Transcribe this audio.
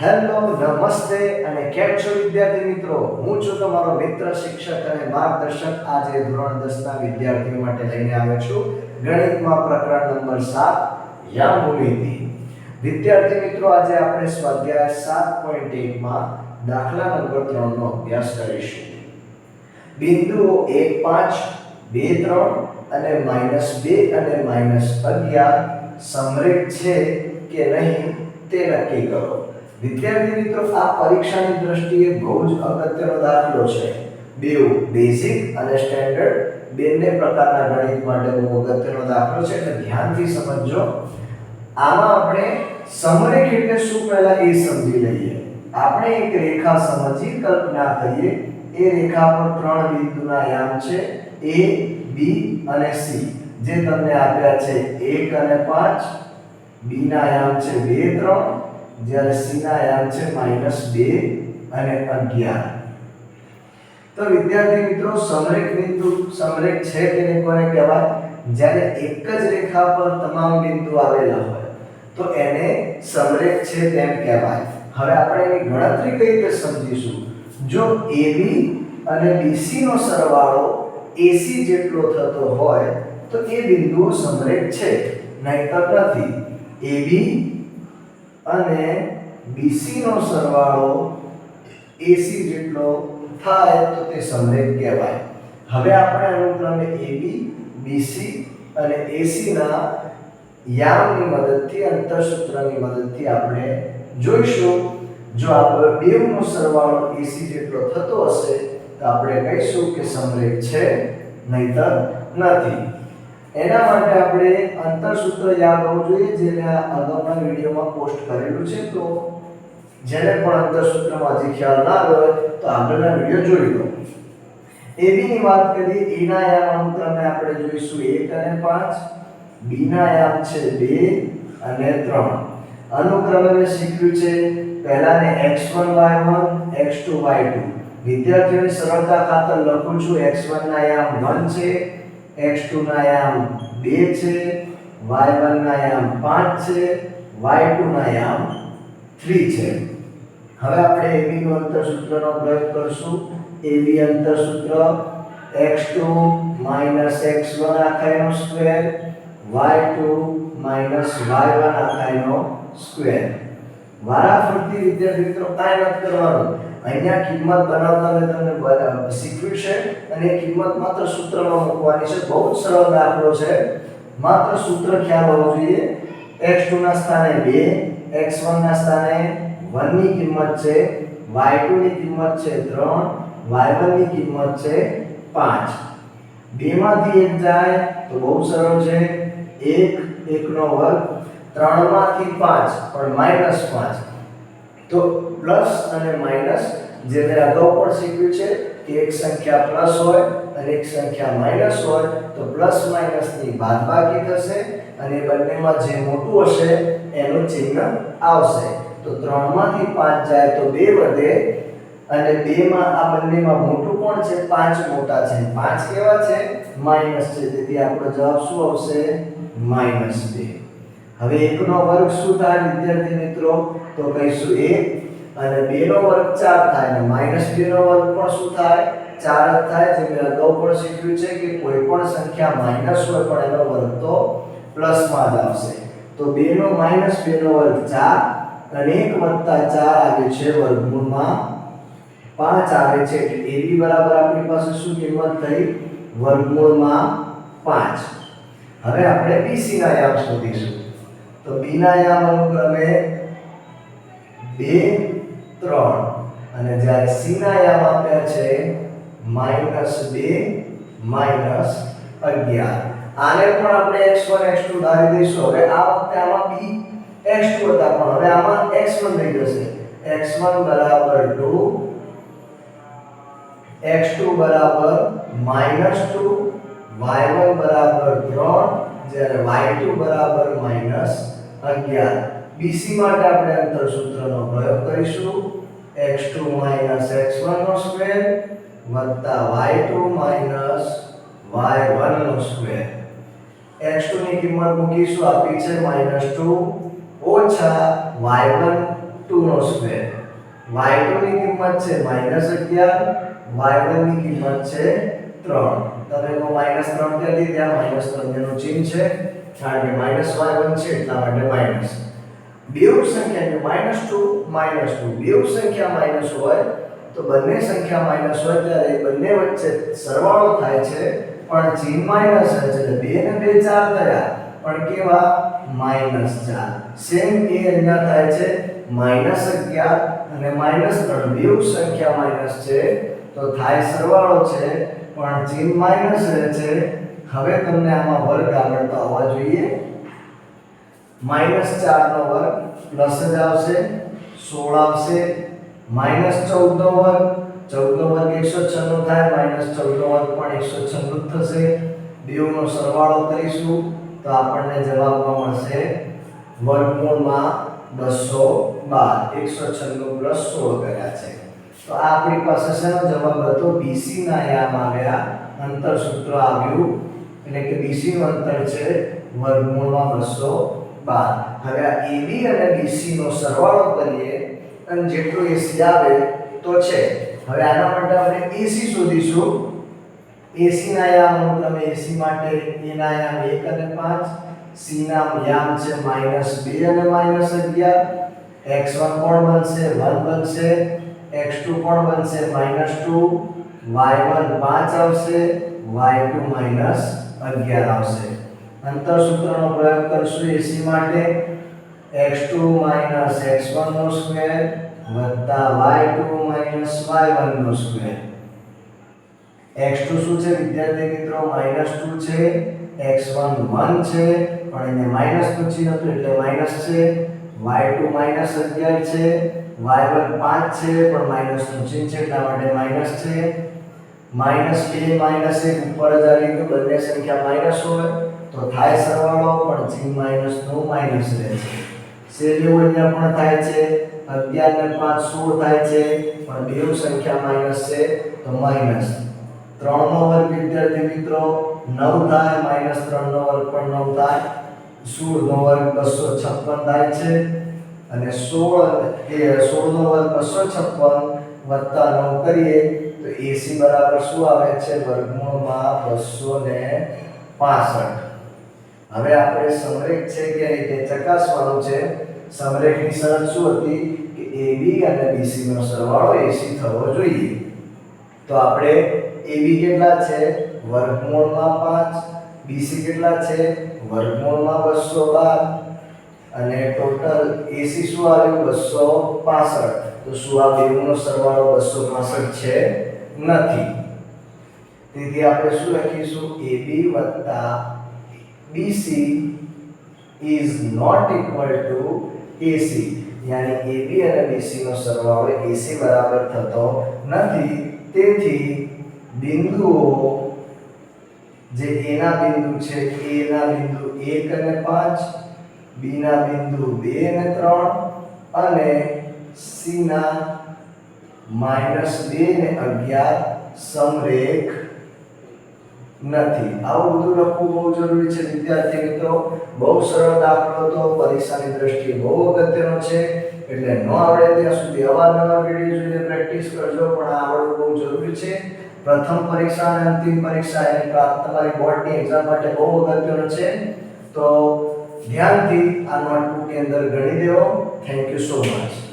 Hello, નમસ્તે અને કેમ છો વિદ્યાર્થી મિત્રો? હું છું તમારો મિત્ર શિક્ષક અને માર્ગદર્શક આજે ધોરણ 10 ના વિદ્યાર્થીઓ માટે લઈને આવ્યો છું. ગણિતમાં પ્રકરણ નંબર 7 યા ભૂમિતિ વિદ્યાર્થી મિત્રો, આજે આપણે સ્વાધ્યાય 7.1 માં દાખલા નંબર 3 નો અભ્યાસ કરીશું. બિંદુઓ 1 5 2 3 અને -2 અને -11 સમરેખ છે કે નહીં તે નક્કી કરો. વિદ્યાર્થી મિત્રો, આ પરીક્ષાની દ્રષ્ટિએ બહુ જ અગત્યનો દાખલો છે. બેઉ બેઝિક અને સ્ટેન્ડર્ડ બંને પ્રકારના ગણિત માટે બહુ અગત્યનો દાખલો છે. એટલે ધ્યાનથી સમજજો. આમાં આપણે સમરેખ એટલે શું પહેલા એ સમજી લઈએ. આપણે એક રેખા સમજી કલ્પના કરીએ. એ રેખા પર ત્રણ બિંદુના યામ છે એ બી અને સી જે તમને આપ્યા છે એક અને 5 B ના યામ છે 2 3 જ્યારે સીના ના છે -2 અને 11 તો વિદ્યાર્થી મિત્રો, સમરેખ બિંદુ, સમરેખ છે તેને કોને કહેવાય? જ્યારે એક જ રેખા પર તમામ બિંદુ આવેલા હોય, તો એને સમરેખ છે તેમ કહેવાય. હવે આપણે એની ગણતરી કઈ રીતે સમજીશું? જો AB અને BC નો સરવાળો AC જેટલો થતો હોય, તો એ બિંદુઓ સમરેખ છે, નહીતર નથી. AB અને બીસી નો સરવાળો એસી જેટલો થાય તો તે સમરેખ કહેવાય. હવે આપણે અનુક્રમે એબી બીસી અને એસીના યામની મદદથી, અંતરસૂત્રની મદદથી આપણે જોઈશું. જો આપણે બેવનો સરવાળો એસી જેટલો થતો હશે, તો આપણે કહીશું કે સમરેખ છે, નહીતર નથી. એના માટે આપણે અંતરસૂત્ર યાદ હોવું જોઈએ, જે મેં અગાઉના વિડીયોમાં પોસ્ટ કરેલું છે. તો જેને પણ અંતરસૂત્રમાં હજી ખ્યાલ ના હોય, તો આગળના વીડિયો જોઈ લો. એબીની વાત કરીએ એના યામ અનુક્રમે આપણે જોઈશું. એક અને પાંચ બીના યામ છે બે અને ત્રણ. અનુક્રમે મેં શીખ્યું છે, પહેલાને x1 y1 x2 y2 વિદ્યાર્થીઓની સરળતા ખાતર લખું છું, એક્સ વનના યામ વન છે x2 ના આયામ 2 છે y1 ના આયામ 5 છે y2 ના આયામ 3 છે. હવે આપણે AB નું અંતરસૂત્રનો પ્રયોગ કરશું. AB અંતરસૂત્ર x2 x1 આખાનો સ્ક્વેર y2 y1 આખાનો સ્ક્વેર વારાફરતી વિદ્યાર્થી મિત્રો, કાંઈ નથી કરવાનું. અહીંયા કિંમત બનાવતા મેં તમને બ- શીખવ્યું છે. અને કિંમત માત્ર સૂત્રમાં મૂકવાની છે. બહુ જ સરળ દાખલો છે. માત્ર સૂત્ર ખ્યાલ હોવો જોઈએ. X2 ના સ્થાને 2 x1 ના સ્થાને વનની કિંમત છે. વાય ટુની કિંમત છે ત્રણ વાય વનની કિંમત છે પાંચ. બેમાંથી એક જાય તો બહુ સરળ છે. એક એકનો વર્ગ ત્રણમાંથી પાંચ, પણ માઇનસ 5 તો પ્લસ અને માઇનસ જે મેં અગાઉ પણ શીખ્યું છે કે એક સંખ્યા પ્લસ હોય અને એક સંખ્યા માઇનસ હોય, તો પ્લસ માઇનસની બાદબાકી થશે અને બંનેમાં જે મોટું હશે, એનું ચિહ્ન આવશે. તો ત્રણમાંથી પાંચ જાય તો બે વધે અને બેમાં આ બંનેમાં મોટું કોણ છે? પાંચ મોટા છે. પાંચ કેવા છે? માઇનસ છે. તેથી આપણો જવાબ શું આવશે? માઇનસ 2 હવે એકનો વર્ગ શું થાય વિદ્યાર્થી મિત્રો? તો કહીશું એક અને 2 નો વર્ગ ચાર થાય અને માઇનસ 2 નો વર્ગ પણ શું થાય? ચાર જ થાય. જે મેં અગાઉ પણ શીખ્યું છે કે કોઈ પણ સંખ્યા માઇનસ હોય પણ એનો વર્ગ તો પ્લસમાં જ આવશે. તો 2 નો માઇનસ 2 નો વર્ગ ચાર અને એક વત્તા ચાર આવે છે વર્ગમૂળમાં પાંચ આવે છે. એટલે એવી બરાબર આપણી પાસે શું કિંમત થઈ? વર્ગમૂળમાં પાંચ. હવે આપણે BC ના યામ શોધીશું. તો બીના યામ અનુક્રમે 2 3 અને જ્યારે સીના યામ આપ્યા છે -2 -11 આને પણ આપણે x1 x2 ધારી દઈશું. હવે આ વખતે આમાં બી એક્સ ટુ હતા, પણ હવે આમાં એક્સ વન થઈ જશે. એક્સ વન બરાબર 2 x2 બરાબર -2 y1 બરાબર ત્રણ, જ્યારે વાય ટુ બરાબર -11 બીસી માટે આપણે અંતર સૂત્રનો પ્રયોગ કરીશું. એક્સ ટુ માઇનસ એક્સ વનનો સ્ક્વેર વત્તા y2 y1 નો સ્ક્વેર એક્સ ટુની કિંમત મૂકીશું. આપી છે માઇનસ ટુ ઓછા y1 2 નો સ્ક્વેર વાય ટુની કિંમત છે માઇનસ અગિયાર. વાય વનની કિંમત છે ત્રણ. તમે કહો -3 ક્યાંથી? ત્યાં -3 જેનું ચિહ્ન છે. કારણ કે y1 છે એટલા માટે માઇનસ બેઉ સંખ્યા કે -2 -2 બેવ સંખ્યા માઇનસ હોય તો બંને સંખ્યા માઇનસ હોય ત્યારે બંને વચ્ચે સરવાળો થાય છે, પણ ચિહ્ન હોય છે 2 ને 2 4 થયા, પણ કેવા? માઇનસ ચાર. સેમ એ અહીંયા થાય છે માઇનસ અગિયાર અને માઇનસ ત્રણ. બેઉ સંખ્યા માઇનસ છે, તો થાય સરવાળો છે, પણ ચિહ્ન માઇનસ રહે છે હવે તમને આમાં વર્ગ આવડતા હોવા જોઈએ. માઇનસ 4 નો વર્ગ પ્લસ જ આવશે, સોળ આવશે માઇનસ 14 નો વર્ગ 14 નો વર્ગ 196 થાય, માઇનસ ચૌદ નો વર્ગ પણ એકસો છન્નું થશે. બેઉનો સરવાળો કરીશું તો આપણને જવાબમાં મળશે વર્ગમૂળમાં 212 196 પ્લસ સોળ કર્યા છે. તો આ આપણી પાસે શેનો જવાબ હતો? બીસીના યામ આવ્યા, અંતર સૂત્ર આવ્યું. એટલે કે BC નું અંતર છે, વર્ગમૂળમાં 212 હવે આ એબી અને BC નો સરવાળો કરીએ, અને જેટલું એસી આવે તો છે. હવે આના માટે આપણે એસી શોધીશું. એસીના યામ તમે એસી માટે એના યામ એક અને 5 C ના યામ છે -2 અને -11 x1 કોણ બનશે? વન બનશે. એક્સ ટુ કોણ બનશે? -2 y1 5 આવશે. Y2 -11 આવશે. અંતર સૂત્રનો પ્રયોગ કરશું એસી માટે. X2 x1 નો સ્ક્વેર વત્તા y2 y1 નો સ્ક્વેર x2 શું છે? વિદ્યાર્થી મિત્રો -2 છે. X1 1 છે. પણ એને માઇનસનું ચિહ્ન હતું એટલે માઇનસ છે. Y2 -11 છે. Y1 5 છે, પણ માઇનસનું ચિહ્ન છે, એટલા માટે માઇનસ છે. માઇનસ 2 માઇનસ 1 ઉપર જ આવી ગયું, બંને સંખ્યા માઇનસ હોય તો થાય સરવાળો, પણ જી માઇનસ નો માઇનસ રહે છે. સેલ્યુ અહીંયા પણ થાય છે 11 ને 5 16 થાય છે, પણ બેવ સંખ્યા માઇનસ છે, તો માઇનસ. ત્રણ નો વર્ગ વિદ્યાર્થી મિત્રો, નવ થાય, માઇનસ ત્રણ નો વર્ગ પણ નવ થાય. સોળ નો વર્ગ 256 થાય છે, અને સોળ, એ સોળ નો વર્ગ 256 વત્તા નવ કરીએ તો એસી બરાબર શું આવે છે? વર્ગમૂળમાં 265 હવે આપણે સમરેખ છે કે નહીં તે ચકાસવાનું છે. સમરેખની શરત શું હતી? કે એબી અને બીસીનો નો સરવાળો એસી થવો જોઈએ. તો આપણે એબી કેટલા છે? વર્ગમૂળમાં પાંચ. બીસી કેટલા છે? વર્ગમૂળમાં 212 અને ટોટલ એસી શું આવ્યું? 265 તો શું આ બેવનો સરવાળો 265 છે? નથી. તેથી આપણે શું લખીશું? એ બી વત્તા BC is not equal to AC યાની B અને બીસીનો સરવાળો AC બરાબર થતો નથી. તેથી બિંદુઓ જે એના બિંદુ છે એના બિંદુ એક અને પાંચ બીના બિંદુ બે અને ત્રણ અને C ના -2 ને 11 સમરેખ નથી. આવું બધું લખવું બહુ જરૂરી છે. વિદ્યાર્થી મિત્રો, બહુ સરળ દાખલો તો પરીક્ષાની દ્રષ્ટિએ બહુ અગત્યનો છે. એટલે ન આવડે ત્યાં સુધી અવારનવાર વીડિયો જોઈને પ્રેક્ટિસ કરજો, પણ આ આવડવું બહુ જરૂરી છે. પ્રથમ પરીક્ષા અને અંતિમ પરીક્ષા એની તમારી બોર્ડની એક્ઝામ માટે બહુ અગત્યનો છે. તો ધ્યાનથી આ નોટબુકની અંદર ગણી દેવો થેન્ક યુ સો મચ